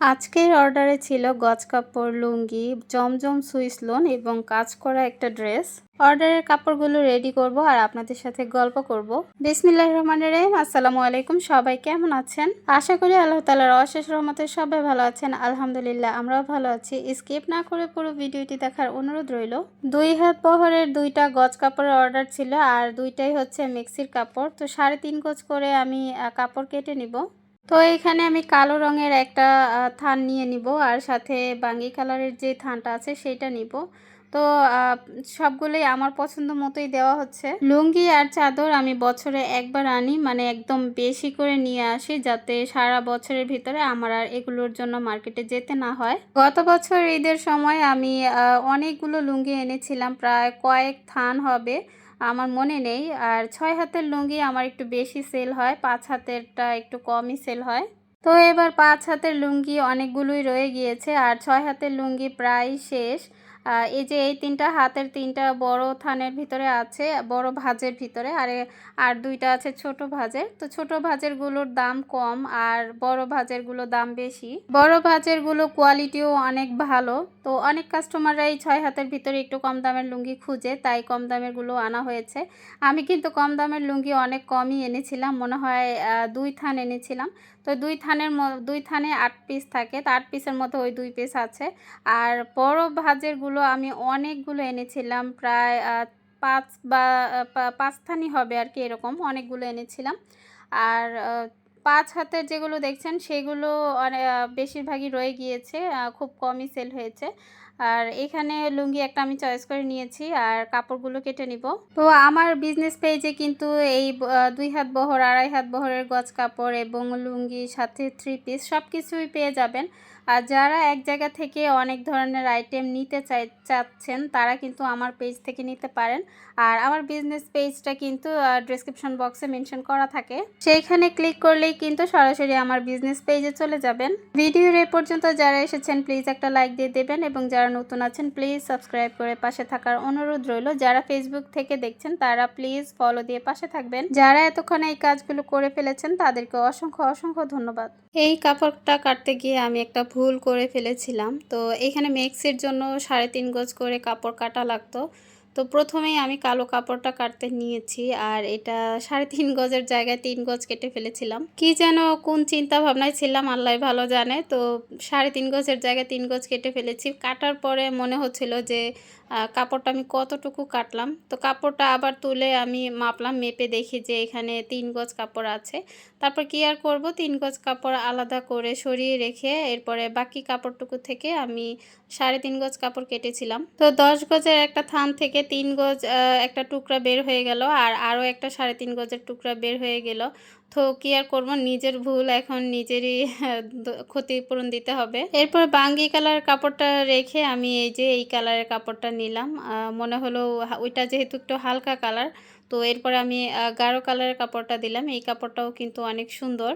আজকের অর্ডারে ছিল গজ কাপড়, লুঙ্গি, জমজম সুইস লোন এবং কাজ করা একটা ড্রেস। অর্ডারের কাপড়গুলো রেডি করব আর আপনাদের সাথে গল্প করব। বিসমিল্লাহ রহমান রহিম, আসসালামু আলাইকুম। সবাই কেমন আছেন? আশা করি আল্লাহ তালার অশেষ রহমতে সবাই ভালো আছেন। আলহামদুলিল্লাহ, আমরাও ভালো আছি। স্কিপ না করে পুরো ভিডিওটি দেখার অনুরোধ রইল। দুই হাত বহরের দুইটা গজ কাপড়ের অর্ডার ছিল আর দুইটাই হচ্ছে মিক্সির কাপড়। তো সাড়ে তিন গজ করে আমি কাপড় কেটে নিব। তো এখানে আমি কালো রঙের একটা থান নিয়ে নিব আর সাথে বাঙ্গি কালারের যে থানটা আছে সেটা নিব। তো সবগুলোই আমার পছন্দ মতোই দেওয়া হচ্ছে। লুঙ্গি আর চাদর আমি বছরে একবার আনি মানে একদম বেশি করে নিয়ে আসি যাতে সারা বছরের ভিতরে আমার আর এগুলোর জন্য মার্কেটে যেতে না হয়। গত বছর ঈদের সময় আমি অনেকগুলো লুঙ্গি এনেছিলাম, প্রায় কয়েক থান হবে। আমার মনে নেই। আর ছয় হাতের লুঙ্গি আমার একটু বেশি সেল হয়, পাঁচ হাতেরটা একটু কমই সেল হয়। তো এবার পাঁচ হাতের লুঙ্গি অনেকগুলোই রয়ে গিয়েছে, আর ছয় হাতের লুঙ্গি প্রায় শেষ। এই যে এই তিনটা হাতের তিনটা বড় থানের ভিতরে আছে, বড় ভাজের ভিতরে, আর আর দুইটা আছে ছোট ভাজের। তো ছোট ভাজেরগুলোর দাম কম আর বড় ভাজেরগুলোর দাম বেশি। বড় ভাজেরগুলো কোয়ালিটিও অনেক ভালো। তো অনেক কাস্টমাররা এই ছয় হাতের ভিতরে একটু কম দামের লুঙ্গি খুঁজে, তাই কম দামেরগুলো আনা হয়েছে। আমি কিন্তু কম দামের লুঙ্গি অনেক কমই এনেছিলাম, মনে হয় দুই থান এনেছিলাম। তো দুই থানের দুই থানে আট পিস থাকে, তো আট পিসের মতো ওই দুই পিস আছে। আর বড় ভাজেরগুলো আমি অনেকগুলো এনেছিলাম প্রায় পাঁচ বা আহ, পাঁচ থানই হবে আর কি এরকম অনেকগুলো এনেছিলাম। আর পাঁচ হাতের যেগুলো দেখছেন সেগুলো বেশিরভাগই রয়ে গিয়েছে খুব কমই সেল হয়েছে। আর এখানে লুঙ্গি একটা আমি চয়েস করে নিয়েছি আর কাপড়গুলো কেটে নিব। তো আমার বিজনেস পেজে কিন্তু এই দুই হাত বহর আড়াই হাত বহরের গজ কাপড় এবং লুঙ্গি সাথে থ্রি পিস সব কিছুই পেয়ে যাবেন। আর যারা এক জায়গা থেকে অনেক ধরনের আইটেম নিতে চাই, চাচ্ছেন, তারা কিন্তু আমার পেজ থেকে নিতে পারেন। আর আমার বিজনেস পেজটা কিন্তু ডিসক্রিপশন বক্সে মেনশন করা থাকে। সেইখানে ক্লিক করলেই কিন্তু সরাসরি আমার বিজনেস পেজে চলে যাবেন। ভিডিওর এ পর্যন্ত যারা এসেছেন প্লিজ একটা লাইক দিয়ে দেবেন এবং যারা নতুন আছেন প্লিজ সাবস্ক্রাইব করে পাশে থাকার অনুরোধ রইল। যারা ফেসবুক থেকে দেখছেন, তারা প্লিজ ফলো দিয়ে পাশে থাকবেন। যারা এতক্ষণ এই কাজগুলো করে ফেলেছেন, তাদেরকে অসংখ্য অসংখ্য ধন্যবাদ। এই কাপড়টা কাটতে গিয়ে আমি একটা ভুল করে ফেলেছিলাম। তো এখানে মেক্সের জন্য সাড়ে তিন গজ করে কাপড় কাটা লাগতো। তো প্রথমেই আমি কালো কাপড়টা কাটতে নিয়েছি আর এটা সাড়ে তিন গজের জায়গায় তিন গজ কেটে ফেলেছিলাম। কি যেন কোন চিন্তা ভাবনায় ছিলাম আল্লাহ ভালো জানে। তো সাড়ে তিন গজের জায়গায় তিন গজ কেটে ফেলেছি। কাটার পরে মনে হচ্ছিল যে কাপড়টা আমি কতটুকু কাটলাম? তো কাপড়টা আবার তুলে আমি মাপলাম, মেপে দেখি যে এখানে তিন গজ কাপড় আছে। তারপর কি আর করব? তিন গজ কাপড় আলাদা করে সরিয়ে রেখে এরপরে বাকি কাপড়টুকু থেকে আমি সাড়ে তিন গজ কাপড় কেটেছিলাম। তো দশ গজের একটা থান থেকে তিন গজ একটা টুকরা বের হয়ে গেল, আর আরও একটা সাড়ে তিন গজের টুকরা বের হয়ে গেল। তো কি আর করব? নিজের ভুল এখন নিজেরই ক্ষতিপূরণ দিতে হবে। এরপর বাঙ্গি কালার কাপড়টা রেখে আমি এই যে এই কালারের কাপড়টা নিলাম। মনে হলো ওইটা যেহেতু একটু হালকা কালার, তো এরপর আমি গাঢ় কালারের কাপড়টা দিলাম। এই কাপড়টাও কিন্তু অনেক সুন্দর।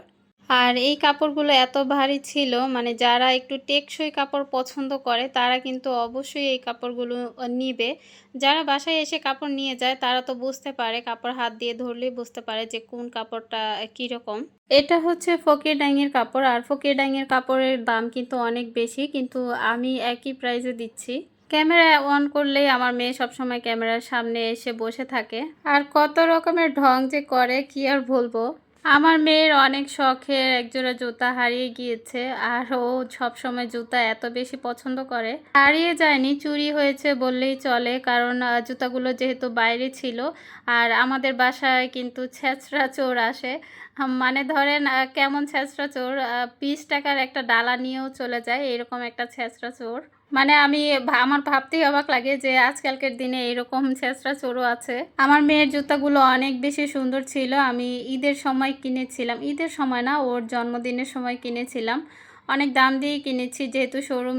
আর এই কাপড়গুলো এত ভারী ছিল মানে যারা একটু টেকসই কাপড় পছন্দ করে, তারা কিন্তু অবশ্যই এই কাপড়গুলো নিবে। যারা বাসায় এসে কাপড় নিয়ে যায়, তারা তো বুঝতে পারে, কাপড় হাত দিয়ে ধরলেই বুঝতে পারে যে কোন কাপড়টা কীরকম। এটা হচ্ছে ফকির ডাইংয়ের কাপড়, আর ফকির ডাইংয়ের কাপড়ের দাম কিন্তু অনেক বেশি, কিন্তু আমি একই প্রাইসে দিচ্ছি। ক্যামেরা অন করলেই আমার মেয়ে সবসময় ক্যামেরার সামনে এসে বসে থাকে। আর কত রকমের ঢং যে করে, কি আর বলব? আমার মেয়ের অনেক শখের একজোড়া জুতা হারিয়ে গিয়েছে, আর ও সবসময় জুতা এত বেশি পছন্দ করে। হারিয়ে যায়নি, চুরি হয়েছে বললেই চলে, কারণ জুতাগুলো যেহেতু বাইরে ছিল, আর আমাদের বাসায় কিন্তু ছেঁচড়া চোর আসে। মানে ধরেন কেমন ছেঁচড়া চোর বিশ টাকার একটা ডালা নিয়েও চলে যায়, এরকম একটা ছেঁচড়া চোর। মানে আমি আমার ভাবতেই অবাক লাগে যে আজকালকের দিনে এরকম ছেঁচড়া চোরও আছে। আমার মেয়ের জুতাগুলো অনেক বেশি সুন্দর ছিল। আমি ঈদের সময় কিনেছিলাম। ঈদের সময় না, ওর জন্মদিনের সময় কিনেছিলাম। অনেক দাম দিয়ে কিনেছি। যেহেতু শোরুম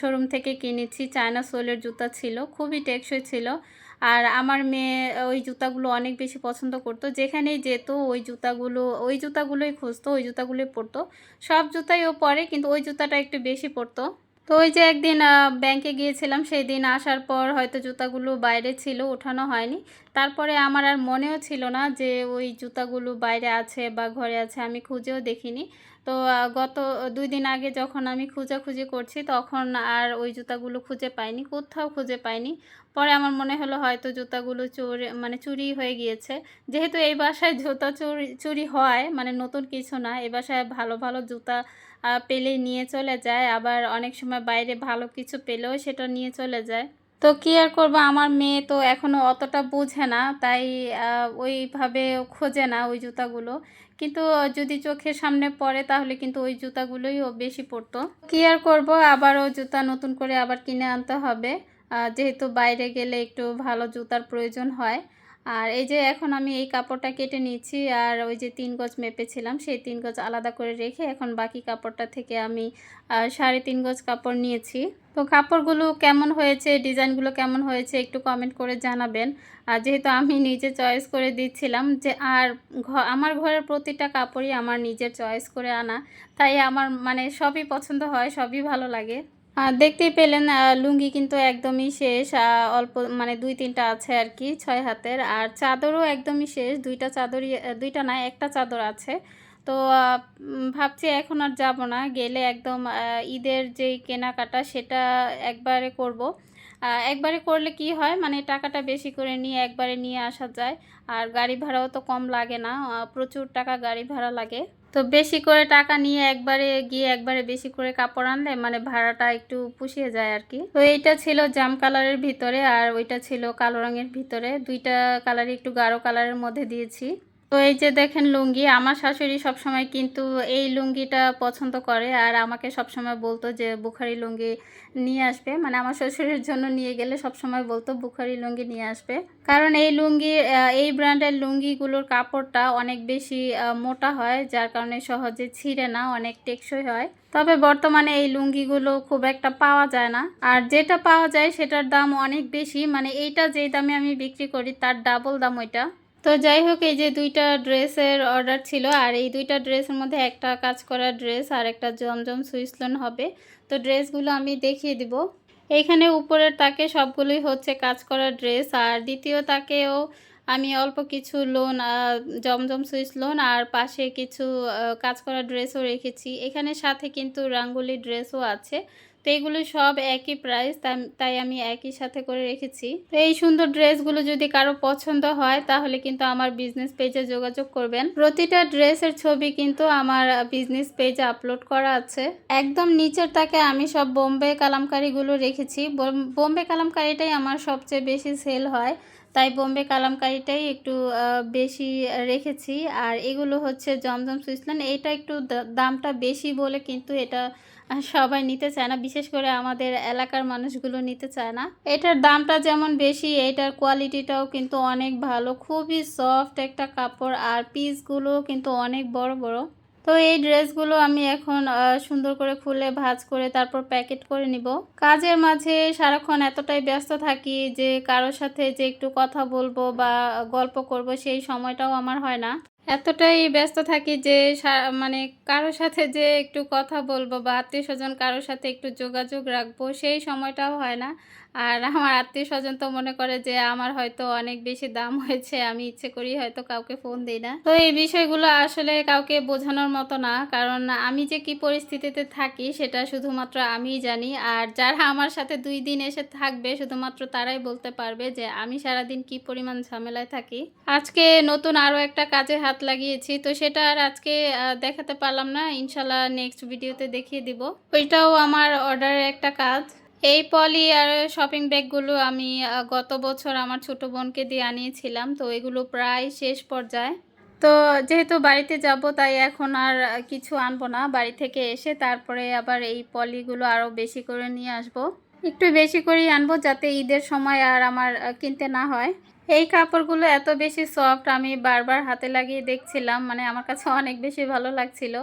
শোরুম থেকে কিনেছি, চায়না সোলের জুতা ছিল, খুবই টেকসই ছিল। আর আমার মেয়ে ওই জুতাগুলো অনেক বেশি পছন্দ করতো। যেখানেই যেত, ওই জুতাগুলো, ওই জুতাগুলোই খুঁজতো, ওই জুতাগুলোই পরতো। সব জুতাই ও পরে, কিন্তু ওই জুতাটা একটু বেশি পরতো। তো ওই যে একদিন ব্যাংকে গিয়েছিলাম সেই দিন আসার পর হয়তো জুতাগুলো বাইরে ছিল ওঠানো হয়নি। তারপরে আমার আর মনেও ছিল না যে ওই জুতাগুলো বাইরে আছে বা ঘরে আছে, আমি খুঁজেও দেখিনি। তো গত দুই দিন আগে যখন আমি খোঁজাখুঁজি করছি, তখন আর ওই জুতাগুলো খুঁজে পাইনি, কোথাও খুঁজে পাইনি। পরে আমার মনে হলো হয়তো জুতাগুলো চোরে মানে চুরি হয়ে গিয়েছে। যেহেতু এই বাসায় জুতা চুরি চুরি হয় মানে নতুন কিছু না এ বাসায় ভালো ভালো জুতা পেলেই নিয়ে চলে যায়। আবার অনেক সময় বাইরে ভালো কিছু পেলেও সেটা নিয়ে চলে যায়। তো কি আর করব? আমার মেয়ে তো এখনও অতটা বোঝে না, তাই ওইভাবে খোঁজে না ওই জুতাগুলো। কিন্তু যদি চোখের সামনে পড়ে, তাহলে কিন্তু ওই জুতাগুলোই ও বেশি পরতো। কি আর করব? আবারও জুতা নতুন করে আবার কিনে আনতে হবে। যেহেতু বাইরে গেলে একটু ভালো জুতার প্রয়োজন হয়। আর এই যে এখন আমি এই কাপড়টা কেটে নিয়েছি আর ওই যে তিন গজ মেপেছিলাম, সেই তিন গজ আলাদা করে রেখে এখন বাকি কাপড়টা থেকে আমি সাড়ে তিন গজ কাপড় নিয়েছি। তো কাপড়গুলো কেমন হয়েছে, ডিজাইনগুলো কেমন হয়েছে একটু কমেন্ট করে জানাবেন। আর যেহেতু আমি নিজে চয়েস করে দিচ্ছিলাম যে আর আমার ঘরের প্রতিটা কাপড়ই আমার নিজের চয়েস করে আনা। তাই আমার মানে সবই পছন্দ হয়, সবই ভালো লাগে। দেখতেই পেলেন লুঙ্গি কিন্তু একদমই শেষ অল্প মানে দুই তিনটা আছে আর কি, ছয় হাতের। আর চাদরও একদমই শেষ, দুইটা চাদরই দুইটা না, একটা চাদর আছে। তো ভাবছি এখন আর যাব না, গেলে একদম ঈদের যেই কেনাকাটা সেটা একবারে করব। একবারে করলে কি হয় মানে টাকাটা বেশি করে নিয়ে একবারে নিয়ে আসা যায়। আর গাড়ি ভাড়াও তো কম লাগে না প্রচুর টাকা গাড়ি ভাড়া লাগে। তো বেশি করে টাকা নিয়ে একবারে গিয়ে একবারে বেশি করে কাপড় আনলে মানে ভাড়াটা একটু পুষিয়ে যায় আর কি তো এইটা ছিল জাম কালারের ভিতরে আর ওইটা ছিল কালো রঙের ভিতরে। দুইটা কালারই একটু গাঢ় কালারের মধ্যে দিয়েছি। তো এই যে দেখেন লুঙ্গি, আমার শাশুড়ি সবসময় কিন্তু এই লুঙ্গিটা পছন্দ করে আর আমাকে সবসময় বলতো যে বুখারি লুঙ্গি নিয়ে আসবে। মানে আমার শ্বশুরের জন্য নিয়ে গেলে সবসময় বলতো বুখারি লুঙ্গি নিয়ে আসবে। কারণ এই লুঙ্গি এই ব্র্যান্ডের লুঙ্গিগুলোর কাপড়টা অনেক বেশি মোটা হয়, যার কারণে সহজে ছিঁড়ে না, অনেক টেকসই হয়। তবে বর্তমানে এই লুঙ্গিগুলো খুব একটা পাওয়া যায় না। আর যেটা পাওয়া যায় সেটার দাম অনেক বেশি। মানে এইটা যেই দামে আমি বিক্রি করি তার ডাবল দাম ওইটা। তো যাই হোক, এই যে দুইটা ড্রেসের অর্ডার ছিল, আর এই দুইটা ড্রেসের মধ্যে একটা কাজ করা ড্রেস আর একটা জমজম সুইসলন হবে। তো ড্রেসগুলো আমি দেখিয়ে দিব। এইখানে উপরের তাকে সবগুলোই হচ্ছে কাজ করা ড্রেস, আর দ্বিতীয় তাকেও আমি অল্প কিছু লোন জমজম সুইচ লোন, আর পাশে কিছু কাজ করা ড্রেসও রেখেছি। এখানে সাথে কিন্তু রাঙ্গুলি ড্রেসও আছে। তো এগুলো সব একই প্রাইস তাই আমি একই সাথে করে রেখেছি। তো এই সুন্দর ড্রেসগুলো যদি কারও পছন্দ হয়, তাহলে কিন্তু আমার বিজনেস পেজে যোগাযোগ করবেন। প্রতিটা ড্রেসের ছবি কিন্তু আমার বিজনেস পেজে আপলোড করা আছে। একদম নিচের তাকে আমি সব বোম্বে কালামকারিগুলো রেখেছি। বোম- বোম্বে কালামকারিটাই আমার সবচেয়ে বেশি সেল হয়। তাই বোম্বে কালামকারিটাই একটু বেশি রেখেছি। আর এগুলো হচ্ছে জমজম সুইসল্যান্ড। এটা একটু দামটা বেশি বলে কিন্তু এটা সবাই নিতে চায় না, বিশেষ করে আমাদের এলাকার মানুষগুলো নিতে চায় না। এটার দামটা যেমন বেশি, এটার কোয়ালিটিটাও কিন্তু অনেক ভালো। খুবই সফট একটা কাপড় আর পিসগুলো কিন্তু অনেক বড় বড়। তো এই ড্রেসগুলো আমি এখন সুন্দর করে খুলে ভাজ করে তারপর প্যাকেট করে নিব। কাজের মাঝে সারাক্ষণ এতটাই ব্যস্ত থাকি যে কারোর সাথে যে একটু কথা বলব বা গল্প করব সেই সময়টাও আমার হয় না। এতটাই ব্যস্ত থাকি যে মানে কারোর সাথে যে একটু কথা বলব বা আত্মীয় স্বজন কারোর সাথে একটু যোগাযোগ রাখব সেই সময়টাও হয় না। আর আমার আত্মীয় স্বজন তো মনে করে যে আমার হয়তো অনেক বেশি দাম হয়েছে, আমি ইচ্ছে করি হয়তো কাউকে ফোন দিই না। তো এই বিষয়গুলো আসলে কাউকে বোঝানোর মতো না, কারণ আমি যে কি পরিস্থিতিতে থাকি সেটা শুধুমাত্র আমিই জানি, আর যারা আমার সাথে দুই দিন এসে থাকবে শুধুমাত্র তারাই বলতে পারবে যে আমি সারাদিন কি পরিমাণ ঝামেলায় থাকি। আজকে নতুন আরও একটা কাজে হাত লাগিয়েছি, তো সেটা আর আজকে দেখাতে পারলাম না ইনশাল্লাহ নেক্সট ভিডিওতে দেখিয়ে দিব। ওইটাও আমার অর্ডারের একটা কাজ। এই পলি আর শপিং ব্যাগগুলো আমি গত বছর আমার ছোট বোনকে দিয়ে আনিয়েছিলাম, তো এগুলো প্রায় শেষ পর্যায়ে। তো যেহেতু বাড়িতে যাব, তাই এখন আর কিছু আনব না। বাড়ি থেকে এসে তারপরে আবার এই পলিগুলো আরও বেশি করে নিয়ে আসব। একটু বেশি করেই আনব যাতে ঈদের সময় আর আমার কিনতে না হয়। এই কাপড়গুলো এত বেশি সফট আমি বারবার হাতে লাগিয়ে দেখছিলাম মানে আমার কাছে অনেক বেশি ভালো লাগছিল।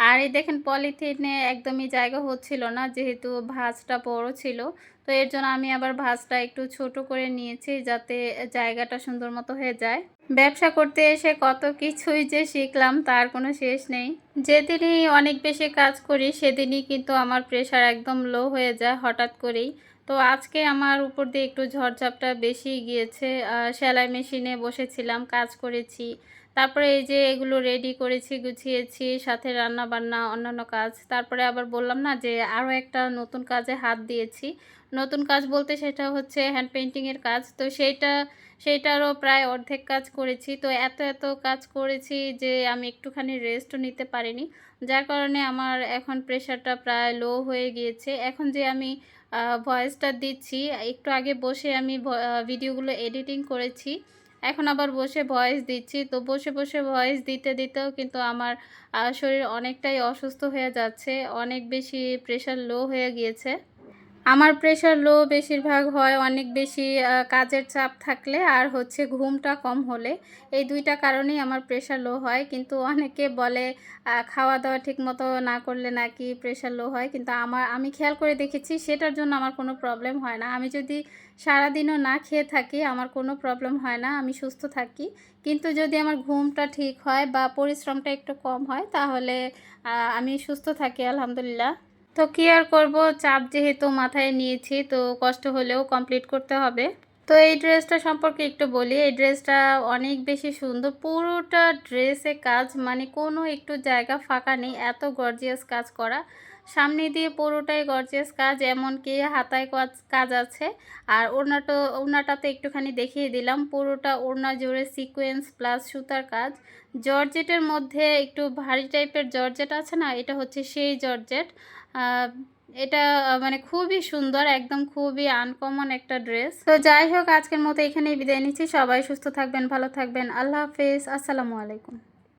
আর এই দেখেন পলিথিনে একদমই জায়গা হচ্ছিল না, যেহেতু ভাঁজটা বড় ছিল। তো এর জন্য আমি আবার ভাঁজটা একটু ছোট করে নিয়েছি যাতে জায়গাটা সুন্দর মতো হয়ে যায়। ব্যবসা করতে এসে কত কিছুই যে শিখলাম, তার কোনো শেষ নেই। যেদিনই অনেক বেশি কাজ করি, সেদিনই কিন্তু আমার প্রেশার একদম লো হয়ে যায় হঠাৎ করেই। তো আজকে আমার উপর দিয়ে একটু ঝড়ঝাপটা বেশি গিয়েছে। সেলাই মেশিনে বসেছিলাম, কাজ করেছি। তারপরে এই যে এগুলো রেডি করেছি, গুছিয়েছি, সাথে রান্না বান্না অন্যান্য কাজ। তারপরে আবার বললাম না যে আরও একটা নতুন কাজে হাত দিয়েছি। নতুন কাজ বলতে সেটা হচ্ছে হ্যান্ড পেন্টিংয়ের কাজ। তো সেইটা সেইটারও প্রায় অর্ধেক কাজ করেছি। তো এত এত কাজ করেছি যে আমি একটুখানি রেস্টও নিতে পারিনি। যার কারণে আমার এখন প্রেশারটা প্রায় লো হয়ে গিয়েছে। এখন যে আমি ভয়েসটা দিচ্ছি, একটু আগে বসে আমি ভিডিওগুলো এডিটিং করেছি। এখন আবার বসে ভয়েস দিচ্ছি। তো বসে বসে ভয়েস দিতে, দিতেও কিন্তু আমার শরীর অনেকটাই অসুস্থ হয়ে যাচ্ছে। অনেক বেশি প্রেশার লো হয়ে গিয়েছে। আমার প্রেশার লো বেশিরভাগ হয়, অনেক বেশি কাজের চাপ থাকলে আর হচ্ছে ঘুমটা কম হলে। এই দুইটা কারণেই আমার প্রেশার লো হয়। কিন্তু অনেকে বলে খাওয়া দাওয়া ঠিক মতো না করলে নাকি প্রেশার লো হয়। কিন্তু আমার, আমি খেয়াল করে দেখেছি, সেটার জন্য আমার কোনো প্রবলেম হয় না। আমি যদি সারাদিনও না খেয়ে থাকি, আমার কোনো প্রবলেম হয় না। আমি সুস্থ থাকি। কিন্তু যদি আমার ঘুমটা ঠিক হয় বা পরিশ্রমটা একটু কম হয়, তাহলে আমি সুস্থ থাকি, আলহামদুলিল্লাহ। তো কি আর করব? চাপ যেহেতু মাথায় নিয়েছি, তো কষ্ট হলেও কমপ্লিট করতে হবে। তো এই ড্রেসটা সম্পর্কে একটু বলি। এই ড্রেসটা অনেক বেশি সুন্দর। পুরোটা ড্রেসে কাজ মানে কোনো একটু জায়গা ফাঁকা নেই, এত গর্জিয়াস কাজ করা। সামনে দিয়ে পুরোটাই গর্জিয়াস কাজ, এমনকি হাতায় কাজ কাজ আছে। আর ওড়নাটা, ওড়নাটাতে একটুখানি দেখিয়ে দিলাম। পুরোটা ওড়না জুড়ে সিকোয়েন্স প্লাস সুতার কাজ। জর্জেটের মধ্যে একটু ভারী টাইপের জর্জেট আছে না? এটা হচ্ছে সেই জর্জেট। এটা মানে খুবই সুন্দর, একদম খুবই আনকমন একটা ড্রেস তো যাই হোক, আজকের মতো এখানেই বিদায় নিচ্ছি। সবাই সুস্থ থাকবেন, ভালো থাকবেন। আল্লাহ হাফিজ। আসসালামু আলাইকুম।